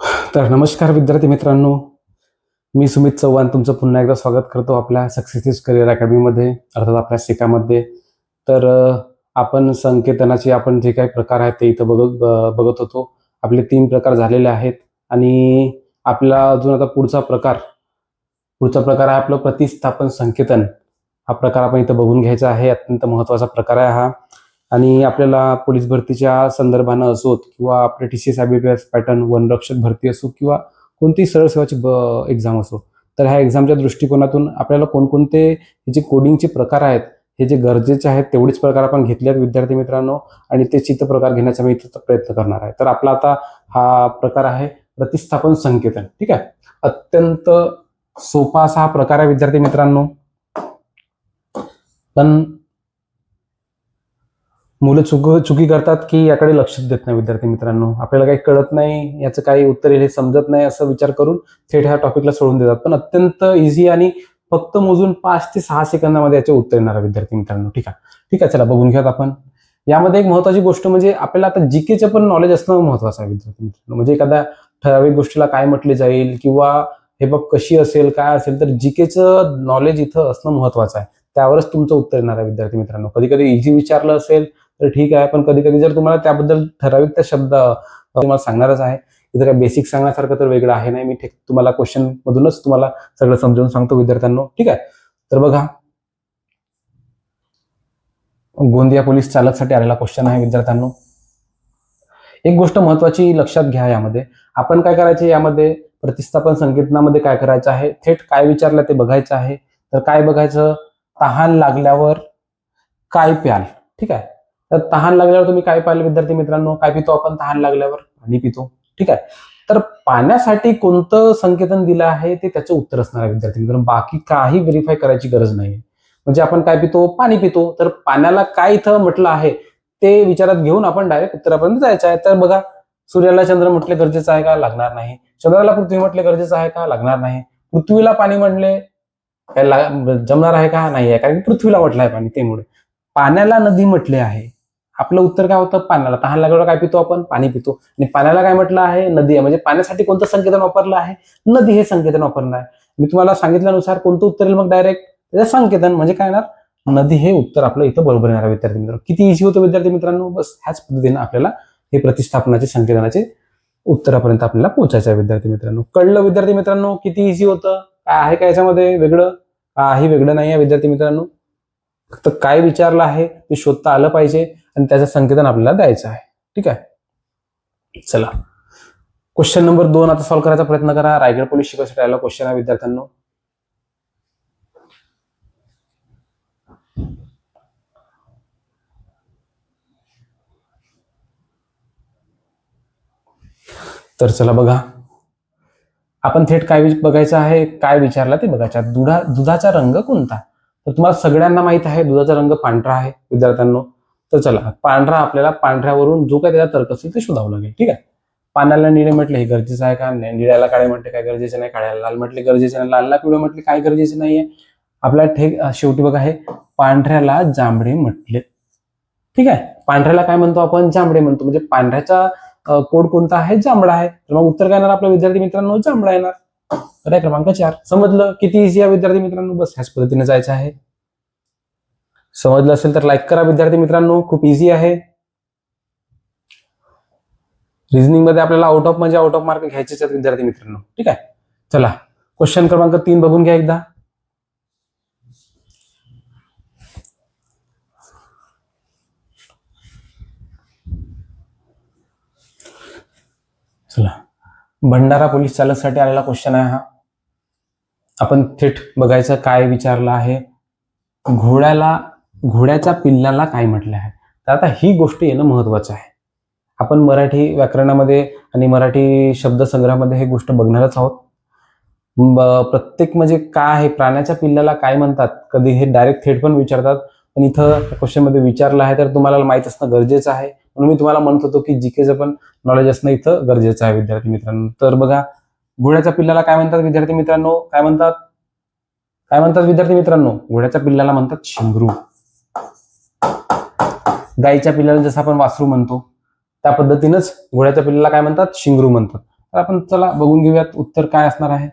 तर नमस्कार विद्यार्थी मित्रांनो. मी सुमित चव्हाण तुमचं पुन्हा एकदा स्वागत करतो आपल्या सक्सेसिस करिअर अकॅडमीमध्ये अर्थात आपल्या शिकामध्ये तर आपण संकेतनाचे आपण जे काही प्रकार आहेत ते इथं बघत बघत होतो. आपले तीन प्रकार झालेले आहेत आणि आपला अजून आता पुढचा प्रकार पुढचा प्रकार आहे आपलं प्रतिस्थापन संकेतन. हा प्रकार आपण इथं बघून घ्यायचा आहे. अत्यंत महत्त्वाचा प्रकार आहे हा. आणि आपल्याला पोलीस भरतीच्या संदर्भानं असोत किंवा आपल्या T C S I B P S pattern वनरक्षक भरती असो किंवा कोणतीही सरळ सेवाची ब एक्झाम असो तर ह्या एक्झामच्या दृष्टिकोनातून आपल्याला कोणकोणते हे जे कोडिंगचे प्रकार आहेत हे जे गरजेचे आहेत तेवढेच प्रकार आपण घेतले आहेत विद्यार्थी मित्रांनो आणि ते चित्त प्रकार घेण्याचा मी प्रयत्न करणार आहे. तर आपला आता हा प्रकार आहे प्रतिस्थापन संकेतन ठीक आहे? अत्यंत सोपा असा हा प्रकार आहे विद्यार्थी मित्रांनो. पण मुलं चुक चुकी करतात की याकडे लक्ष देत नाही विद्यार्थी मित्रांनो. आपल्याला काही कळत नाही याचं काही उत्तर हे समजत नाही असं विचार करून थेट ह्या टॉपिकला सोडून देतात. पण अत्यंत इझी आणि फक्त मोजून पाच ते सहा सेकंदामध्ये याचे उत्तर येणार विद्यार्थी मित्रांनो. ठीक आहे? ठीक आहे चला बघून घेऊयात आपण. यामध्ये एक महत्वाची गोष्ट म्हणजे आपल्याला आता जीकेचं पण नॉलेज असणं महत्वाचं आहे विद्यार्थी मित्रांनो. म्हणजे एखाद्या ठराविक गोष्टीला काय म्हटले जाईल किंवा हे बघ कशी असेल काय असेल तर जीकेचं नॉलेज इथं असणं महत्वाचं आहे. त्यावरच तुमचं उत्तर येणार आहे विद्यार्थी मित्रांनो. कधी कधी इझी विचारलं असेल तर ठीक आहे पण कधी कधी जर तुम्हाला त्याबद्दल ठराविक त्या शब्द तुम्हाला सांगणारच आहे इतर काय बेसिक सांगण्यासारखं तर वेगळं आहे नाही. मी तुम्हाला क्वेश्चन मधूनच तुम्हाला सगळं समजावून सांगतो विद्यार्थ्यांना. ठीक आहे? तर बघा. गोंदिया पोलीस चालकसाठी आलेला क्वेश्चन आहे विद्यार्थ्यांना. एक गोष्ट महत्वाची लक्षात घ्या यामध्ये. आपण काय करायचे यामध्ये? प्रतिस्थापन संकेतनामध्ये काय करायचं आहे? थेट काय विचारलं ते बघायचं आहे. तर काय बघायचं? तहान लागल्यावर काय प्याल? ठीक आहे? तर तहान लागल्यावर तुम्ही काय पाहिलं विद्यार्थी मित्रांनो? काय पितो आपण तहान लागल्यावर? पाणी पितो. ठीक आहे. तर पाण्यासाठी कोणतं संकेतन दिलं आहे ते त्याचं उत्तर असणार आहे विद्यार्थी मित्रांनो. बाकी काही व्हेरीफाय करायची गरज नाही म्हणजे आपण काय पितो? पाणी पितो. तर पाण्याला काय इथं म्हटलं आहे ते विचारात घेऊन आपण डायरेक्ट उत्तरापर्यंत जायचं आहे. तर बघा सूर्याला चंद्र म्हटले गरजेचं आहे का? लागणार नाही. चंद्राला पृथ्वी म्हटले गरजेचं आहे का? लागणार नाही. पृथ्वीला पाणी म्हटले काय जमणार आहे का? नाही आहे कारण पृथ्वीला म्हटलं आहे पाणी त्यामुळे. पाण्याला नदी म्हटले आहे. आपलं उत्तर काय होतं? पाण्याला. तहान लागल्यावर काय पितो आपण? पाणी पितो. आणि पाण्याला काय म्हटलं आहे? नदी आहे. म्हणजे पाण्यासाठी कोणतं संकेतन वापरलं आहे? नदी हे संकेतन वापरलं आहे. मी तुम्हाला सांगितल्यानुसार कोणतं उत्तर येईल मग डायरेक्ट त्याचं संकेतन म्हणजे काय येणार? नदी हे उत्तर आपलं इथं बरोबर येणार विद्यार्थी मित्रांनो. किती इझी होतं विद्यार्थी मित्रांनो? बस ह्याच पद्धतीने आपल्याला हे प्रतिस्थापनाचे संकेतनाचे उत्तरापर्यंत आपल्याला पोहोचायचं आहे विद्यार्थी मित्रांनो. कळलं विद्यार्थी मित्रांनो किती इझी होतं? काय आहे का याच्यामध्ये वेगळं? काही वेगळं नाही आहे विद्यार्थी मित्रांनो. फक्त काय विचारलं आहे ते शोधता आलं पाहिजे आणि त्याचं संकेतन आपल्याला द्यायचं आहे. ठीक आहे? चला. क्वेश्चन नंबर दोन आता सॉल्व्ह करायचा प्रयत्न करा. रायगड पोलीस शिकवण्यासाठी आला क्वेश्चन आहे विद्यार्थ्यांना. तर चला बघा. आपण थेट काय बघायचं आहे काय विचारला ते बघायचं दुधा दुधाचा रंग कोणता? तर तुम्हाला सगळ्यांना माहीत आहे दुधाचा रंग पांढरा आहे विद्यार्थ्यांनो. तर चला पांढरा आपल्याला पांढऱ्यावरून जो काय त्याचा तर्क असेल ते शोधावं लागेल ठीक आहे? पाण्याला निळे म्हटले हे गरजेचं आहे का? नाही निळ्याला काळे म्हटले काय गरजेचे नाही. काळ्याला लाल म्हटले गरजेचे नाही. लालला पिवळे म्हटले काय गरजेचे नाहीये. आपल्या ठेक शेवटी बघा हे पांढऱ्याला जांभळे म्हटले. ठीक आहे? पांढऱ्याला काय म्हणतो आपण? जांभळे म्हणतो. म्हणजे पांढऱ्याचा कोड कोणता आहे? जांभळा आहे. तर मग उत्तर काय येणार आपल्या विद्यार्थी मित्रांनो? जांभळा येणार. पर्याय क्रमांक चार. समजलं किती इझी आहे विद्यार्थी मित्रांनो? बस ह्याच पद्धतीने जायचं आहे. समजलं असेल तर लाईक करा विद्यार्थी मित्रांनो. खूप इझी आहे. रिझनिंगमध्ये आपल्याला आउट ऑफ म्हणजे आउट ऑफ मार्क घ्यायचेच आहेत विद्यार्थी मित्रांनो. ठीक आहे? चला. क्वेश्चन क्रमांक तीन बघून घ्या एकदा. चला. भंडारा पोलीस चालकसाठी आलेला क्वेश्चन आहे हा. आपण थेट बघायचं काय विचारलं आहे. घोड्याला घोड्याच्या पिल्लाला काय म्हटलं आहे? तर आता ही गोष्ट येणं महत्वाचं आहे. आपण मराठी व्याकरणामध्ये आणि मराठी शब्दसंग्रहामध्ये हे गोष्ट बघणारच आहोत. ब- प्रत्येक म्हणजे काय आहे? प्राण्याच्या पिल्लाला काय म्हणतात? कधी हे डायरेक्ट थेट पण विचारतात. पण इथं क्वेश्चनमध्ये विचारलं आहे तर तुम्हाला माहीत असणं गरजेचं आहे. म्हणून मी तुम्हाला म्हणत होतो की जीकेचं पण नॉलेज असणं इथं गरजेचं आहे विद्यार्थी मित्रांनो. तर बघा घोड्याच्या पिल्लाला काय म्हणतात विद्यार्थी मित्रांनो? काय म्हणतात? काय म्हणतात विद्यार्थी मित्रांनो? घोड्याच्या पिल्लाला म्हणतात शिंगरू गाईच्या पिल्लाला जसं आपण वासरू म्हणतो त्या पद्धतीनंच घोड्याच्या पिल्लाला काय म्हणतात? शिंगरू म्हणतात. तर आपण चला बघून घेऊयात उत्तर काय असणार आहे.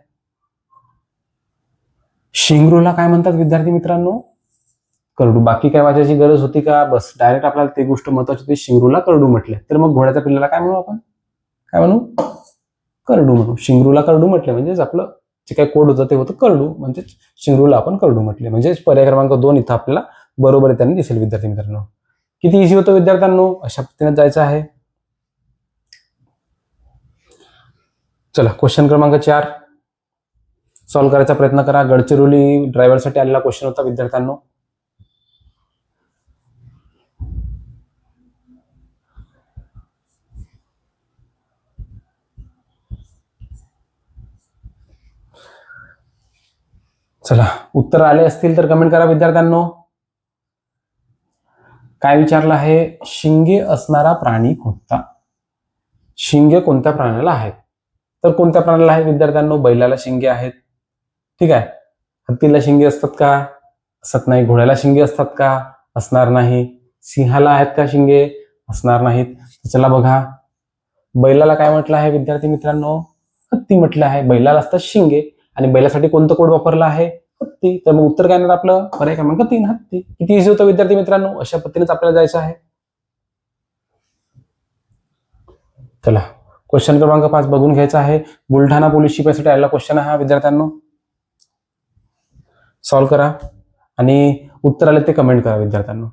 शिंगरूला काय म्हणतात विद्यार्थी मित्रांनो? करडू. बाकी काय वाचायची गरज होती का? बस डायरेक्ट आपल्याला ते गोष्ट महत्वाची होती. शिंगरूला करडू म्हटले. तर मग घोड्याच्या पिल्लाला काय म्हणू आपण? काय म्हणू? करडू म्हणू. शिंगरूला करडू म्हटले म्हणजेच आपलं जे काय कोड होतं ते होतं करडू. म्हणजे शिंगरूला आपण करडू म्हटले. म्हणजेच पर्याय क्रमांक दोन इथं आपल्याला बरोबर आहे त्यांनी दिसेल विद्यार्थी मित्रांनो. किती इझी होतं विद्यार्थ्यांनो? अशा पद्धतीने जायचं आहे. चला क्वेश्चन क्रमांक चार. सॉल्व्ह करायचा प्रयत्न करा. गडचिरोली ड्रायव्हरसाठी आलेला क्वेश्चन होता विद्यार्थ्यांनो. चला उत्तर आले असतील तर कमेंट करा विद्यार्थ्यांनो. काय विचारलं आहे? शिंगे असणारा प्राणी कोणता? शिंगे कोणत्या प्राण्याला आहेत? तर कोणत्या प्राण्याला आहेत विद्यार्थ्यांनो? बैलाला शिंगे आहेत. ठीक आहे. हत्तीला शिंगे असतात का? असत नाही घोड्याला शिंगे असतात का? असणार नाही. सिंहाला आहेत का शिंगे? असणार नाहीत. चला बघा. बैलाला काय म्हटलं आहे विद्यार्थी मित्रांनो? हत्ती म्हटलं आहे. बैलाला असतात शिंगे. आणि बैलासाठी कोणतं कोड वापरला आहे? हत्ती. तर मग उत्तर काय येणार आपलं? पर्याय क्रमांक तीन हत्ती. किती इझी होतं विद्यार्थी मित्रांनो? अशा पद्धतीनेच आपल्याला जायचं आहे. चला. क्वेश्चन क्रमांक पाच बघून घ्यायचा आहे. बुलढाणा पोलीस शिपाईसाठी आलेला क्वेश्चन हा विद्यार्थ्यांनो. सॉल्व्ह करा. आणि उत्तर आले ते कमेंट करा विद्यार्थ्यांनो.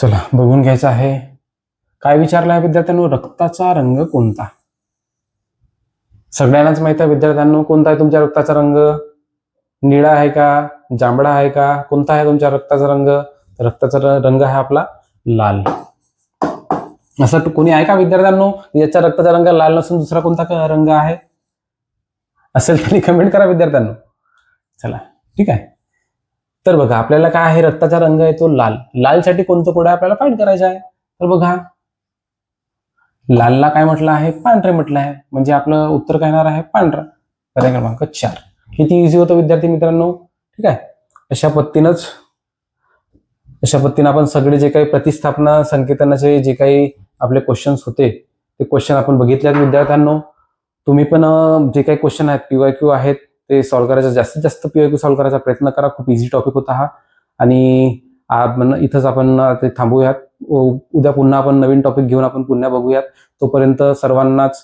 चला बघून घ्यायचं आहे. काय विचारलं आहे विद्यार्थ्यांनो? रक्ताचा रंग कोणता? सगळ्यांनाच माहीत आहे विद्यार्थ्यांनो कोणता आहे तुमच्या रक्ताचा रंग? निळा आहे का? जांभळा आहे का? कोणता आहे तुमच्या रक्ताचा रंग? रक्ताचा र- रंग आहे आपला लाल. असं कोणी आहे का विद्यार्थ्यांनो? याच्या रक्ताचा रंग लाल नसून दुसरा कोणता क- रंग आहे? असेल तरी कमेंट करा विद्यार्थ्यांनो. चला ठीक आहे. तर बघा आपल्याला काय आहे? रक्ताचा रंग आहे तो लाल. लालसाठी कोणतं कोड आपल्याला फाईंड करायचं आहे? तर बघा लालला काय म्हटलं आहे? पांढरे म्हटलं आहे. म्हणजे आपलं उत्तर काय येणार आहे? पांढरा. पर्याय क्रमांक चार. किती इझी होतं विद्यार्थी मित्रांनो? ठीक आहे. अशा पद्धतीनंच अशा पद्धतीनं आपण सगळे जे काही प्रतिस्थापना संकेतनाचे जे काही आपले क्वेश्चन्स होते ते क्वेश्चन आपण बघितले आहेत विद्यार्थ्यांनो. तुम्ही पण जे काही क्वेश्चन आहेत पीवाय क्यू आहेत ते सॉल्व्ह करायचा जास्तीत जास्त पीवाय क्यू सॉल्व्ह करायचा प्रयत्न करा. खूप इझी टॉपिक होता हा. आणि आपण इथंच आपण ते थांबूयात. उ- उद्या पुन्हा आपण नवीन टॉपिक घेऊन आपण पुन्हा बघूयात. तोपर्यंत सर्वांनाच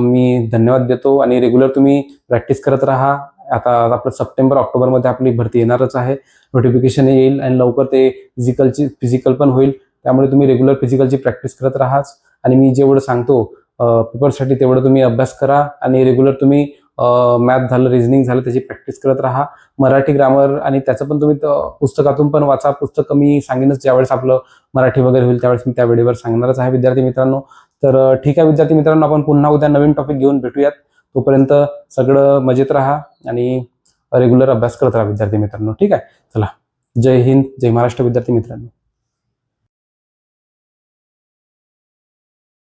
मी धन्यवाद देतो. आणि रेग्युलर तुम्ही प्रॅक्टिस करत राहा. आता आपलं सप्टेंबर ऑक्टोबरमध्ये आपली भरती येणारच आहे. नोटिफिकेशन येईल आणि लवकर ते फिजिकलची फिजिकल पण होईल. त्यामुळे तुम्ही रेग्युलर फिजिकलची प्रॅक्टिस करत राहाच. आणि मी जेवढं सांगतो पेपरसाठी तेवढं तुम्ही अभ्यास करा. आणि रेग्युलर तुम्ही मॅथ झालं रिझनिंग झालं त्याची प्रॅक्टिस करत राहा. मराठी ग्रामर आणि त्याचं पण तुम्ही पुस्तकातून पण वाचा. पुस्तक मी सांगेनच ज्यावेळेस आपलं मराठी वगैरे होईल त्यावेळेस मी त्या वेळेवर सांगणारच आहे विद्यार्थी मित्रांनो. तर ठीक आहे विद्यार्थी मित्रांनो आपण पुन्हा उद्या नवीन टॉपिक घेऊन भेटूयात. तोपर्यंत सगळं मजेत राहा आणि रेग्युलर अभ्यास करत राहा विद्यार्थी मित्रांनो. ठीक आहे? चला. जय हिंद जय महाराष्ट्र विद्यार्थी मित्रांनो.